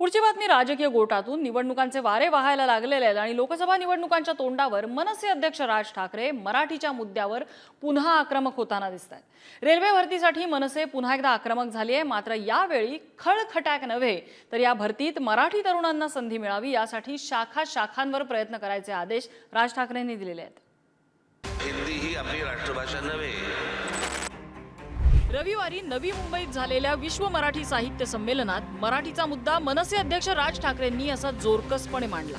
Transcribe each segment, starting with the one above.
पुढची बातमी राजकीय गोटातून. निवडणुकांचे वारे वाहायला लागलेले आहेत आणि लोकसभा निवडणुकांच्या तोंडावर मनसे अध्यक्ष राज ठाकरे मराठीच्या मुद्द्यावर पुन्हा आक्रमक होताना दिसत आहेत रेल्वे भरतीसाठी मनसे पुन्हा एकदा आक्रमक झाली आहे. मात्र यावेळी खळखटॅक नव्हे तर या भरतीत मराठी तरुणांना संधी मिळावी यासाठी शाखा शाखांवर प्रयत्न करायचे आदेश राज ठाकरेंनी दिलेले आहेत. हिंदी ही आपली राष्ट्रभाषा नव्हे. रविवारी नवी मुंबईत झालेल्या विश्व मराठी साहित्य संमेलनात मराठीचा मुद्दा मनसे अध्यक्ष राज ठाकरेंनी असा जोरकसपणे मांडला.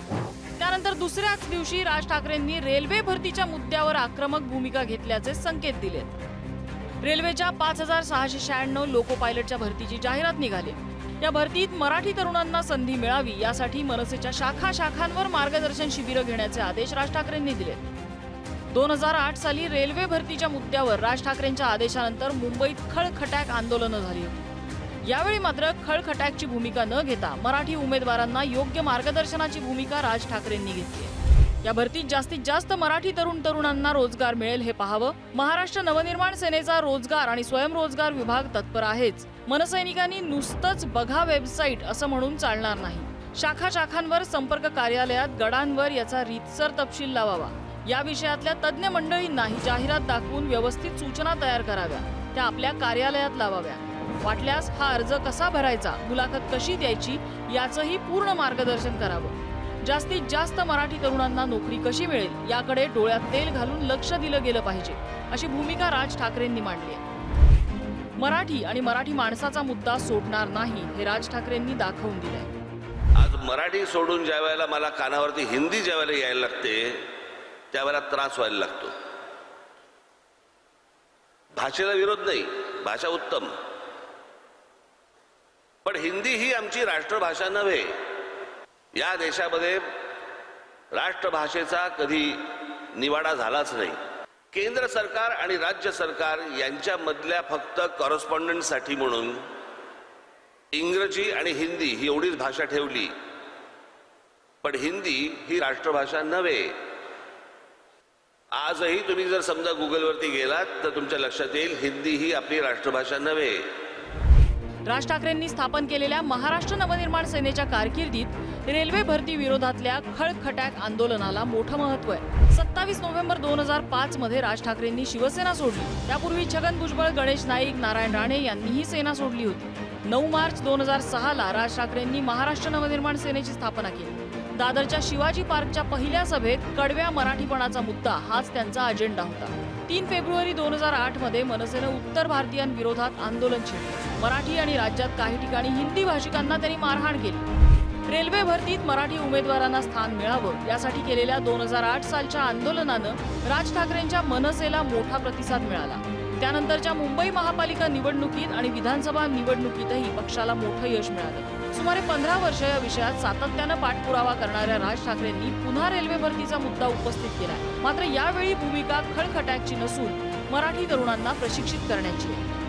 त्यानंतर दुसऱ्याच दिवशी राज ठाकरेंनी रेल्वे भरतीच्या मुद्द्यावर आक्रमक भूमिका घेतल्याचे संकेत दिलेत. रेल्वेच्या पाच हजार सहाशे शहाण्णव लोको पायलटच्या भरतीची जाहिरात निघाली. या भरतीत मराठी तरुणांना संधी मिळावी यासाठी मनसेच्या शाखा शाखांवर मार्गदर्शन शिबिरं घेण्याचे आदेश राज ठाकरेंनी दिले दोन हजार आठ साली रेल्वे भरतीच्या मुद्द्यावर राज ठाकरेंच्या आदेशानंतर मुंबईत खळखटॅक आंदोलनं झाली होती. यावेळी मात्र खळखटॅकची भूमिका न घेता मराठी उमेदवारांना योग्य मार्गदर्शनाची भूमिका राज ठाकरेंनी घेतली या भरतीत जास्तीत जास्त मराठी तरुण तरुणांना रोजगार मिळेल हे पाहावं. महाराष्ट्र नवनिर्माण सेनेचा रोजगार आणि स्वयंरोजगार विभाग तत्पर आहेच. मनसैनिकांनी नुसतंच बघा वेबसाईट असं म्हणून चालणार नाही. शाखा शाखांवर संपर्क कार्यालयात गडांवर याचा रीतसर तपशील लावावा. या विषयातल्या तज्ज्ञ मंडळींनाही जाहिरात दाखवून व्यवस्थित सूचना तयार कराव्या. त्या आपल्या कार्यालयात लावाव्या. वाटल्यास हा अर्ज कसा भरायचा मुलाखत कशी द्यायची याचंही पूर्ण मार्गदर्शन करावं. जास्तीत जास्त मराठी तरुणांना नोकरी कशी मिळेल याकडे डोळ्यात तेल घालून लक्ष दिलं गेलं पाहिजे अशी भूमिका राज ठाकरेंनी मांडली आहे. मराठी आणि मराठी माणसाचा मुद्दा सोडणार नाही हे राज ठाकरेंनी दाखवून दिलंय. आज मराठी सोडून ज्या वेळेला मला कानावरती हिंदी ज्या वेळेला यायला लागते त्यावेळेला त्रास व्हायला लागतो. भाषेला विरोध नाही भाषा उत्तम. पण हिंदी ही आमची राष्ट्रभाषा नव्हे. या देशामध्ये राष्ट्रभाषेचा कधी निवाडा झालाच नाही. केंद्र सरकार आणि राज्य सरकार यांच्यामधल्या फक्त कॉरस्पॉन्डंटसाठी म्हणून इंग्रजी आणि हिंदी ही एवढीच भाषा ठेवली. पण हिंदी ही राष्ट्रभाषा नव्हे. आजही तुम्ही जर समजा गुगलवरती गेलात तर तुमच्या लक्षात येईल हिंदी ही आपली राष्ट्रभाषा नव्हे. राज ठाकरेंनी स्थापन केलेल्या महाराष्ट्र नवनिर्माण सेनेच्या कारकिर्दीत रेल्वे भरती विरोधातल्या खळखट्याक आंदोलनाला मोठं महत्त्व आहे. सत्तावीस नोव्हेंबर दोन हजार पाच मध्ये राज ठाकरेंनी शिवसेना सोडली. त्यापूर्वी छगन भुजबळ गणेश नाईक नारायण राणे यांनीही सेना सोडली होती. नऊ मार्च दोन हजार सहा ला राज ठाकरेंनी महाराष्ट्र नवनिर्माण सेनेची स्थापना केली. दादरच्या शिवाजी पार्कच्या पहिल्या सभेत कडव्या मराठीपणाचा मुद्दा हाच त्यांचा अजेंडा होता. तीन फेब्रुवारी दोन हजार आठमध्ये मनसेनं उत्तर भारतीयांविरोधात आंदोलन छेडलं. मराठी आणि राज्यात काही ठिकाणी हिंदी भाषिकांना त्यांनी मारहाण केली. रेल्वे भरतीत मराठी उमेदवारांना स्थान मिळावं यासाठी केलेल्या दोन हजार आठ सालच्या आंदोलनानं राज ठाकरेंच्या मनसेला मोठा प्रतिसाद मिळाला. त्यानंतरच्या मुंबई महापालिका निवडणुकीत आणि विधानसभा निवडणुकीतही पक्षाला मोठं यश मिळालं. सुमारे पंधरा वर्ष या विषयात सातत्यानं पाठपुरावा करणाऱ्या राज ठाकरेंनी पुन्हा रेल्वे भरतीचा मुद्दा उपस्थित केला मात्र यावेळी भूमिका खळखटाकची नसून मराठी तरुणांना प्रशिक्षित करण्याची आहे.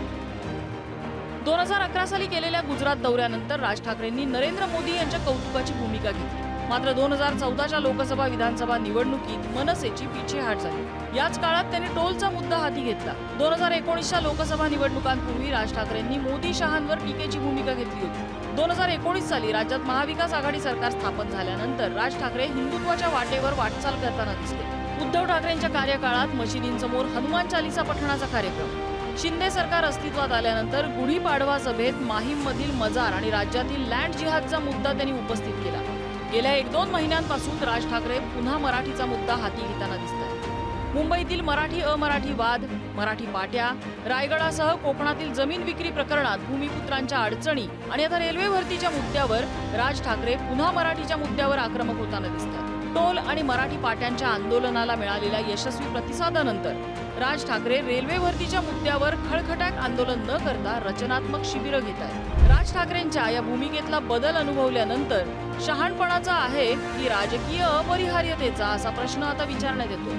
दोन हजार अकरा साली केलेल्या गुजरात दौऱ्यानंतर राज ठाकरेंनी नरेंद्र मोदी यांच्या कौतुकाची भूमिका घेतली. मात्र दोन हजार चौदाच्या लोकसभा विधानसभा निवडणुकीत मनसेची पिछेहाट झाली. याच काळात त्यांनी टोलचा मुद्दा हाती घेतला. दोन हजार एकोणीसच्या लोकसभा निवडणुकांपूर्वी राज ठाकरेंनी मोदी शहांवर टीकेची भूमिका घेतली होती. दोन हजार एकोणीस साली राज्यात महाविकास आघाडी सरकार स्थापन झाल्यानंतर राज ठाकरे हिंदुत्वाच्या वाटेवर वाटचाल करताना दिसले. उद्धव ठाकरेंच्या कार्यकाळात मशिदींसमोर हनुमान चालिसा पठणाचा कार्यक्रम. शिंदे सरकार अस्तित्वात आल्यानंतर गुढीपाडवा सभेत माहीममधील मजार आणि राज्यातील लँड जिहादचा मुद्दा त्यांनी उपस्थित केला. गेल्या एक दोन महिन्यांपासून राज ठाकरे पुन्हा मराठीचा मुद्दा हाती घेताना दिसत आहेत मुंबईतील मराठी अमराठी वाद मराठी पाट्या रायगडासह कोकणातील जमीन विक्री प्रकरणात भूमिपुत्रांच्या अडचणी आणि आता रेल्वे भरतीच्या मुद्द्यावर राज ठाकरे पुन्हा मराठीच्या मुद्द्यावर आक्रमक होताना दिसतात. टोल आणि मराठी पाट्यांच्या आंदोलनाला मिळालेल्या यशस्वी प्रतिसादानंतर राज ठाकरे रेल्वे भरतीच्या मुद्द्यावर खळखटाक आंदोलन न करता रचनात्मक शिबिरं घेत आहेत. राज ठाकरेंच्या या भूमिकेतला बदल अनुभवल्यानंतर शहाणपणाचा आहे की राजकीय अपरिहार्यतेचा असा प्रश्न आता विचारण्यात येतो.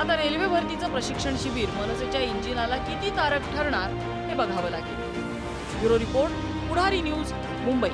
आता रेल्वे भरतीचं प्रशिक्षण शिबिर मनसेच्या इंजिनाला किती तारक ठरणार हे बघावं लागेल. Bureau report Pudhari news Mumbai.